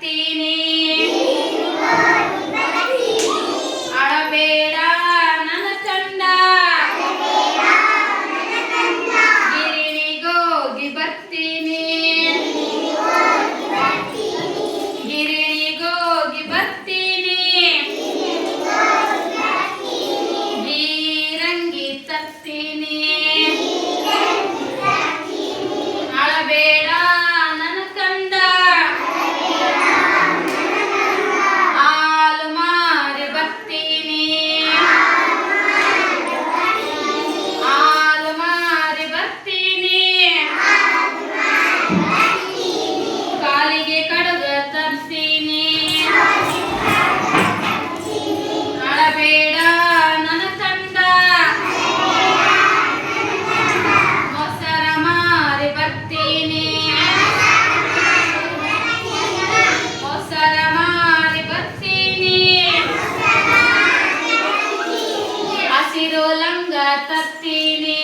Tini. ಕಾಲಿಗೆ ಕಡಗ ತರ್ತೀನಿ ಅಳಬೇಡ ನನ್ನ ತಂಡ ಮೊಸರ ಮಾರಿ ಬರ್ತೀನಿ ಮೊಸರ ಮಾರಿ ಬರ್ತೀನಿ ಹಸಿರು ಲಂಗ ತರ್ತೀನಿ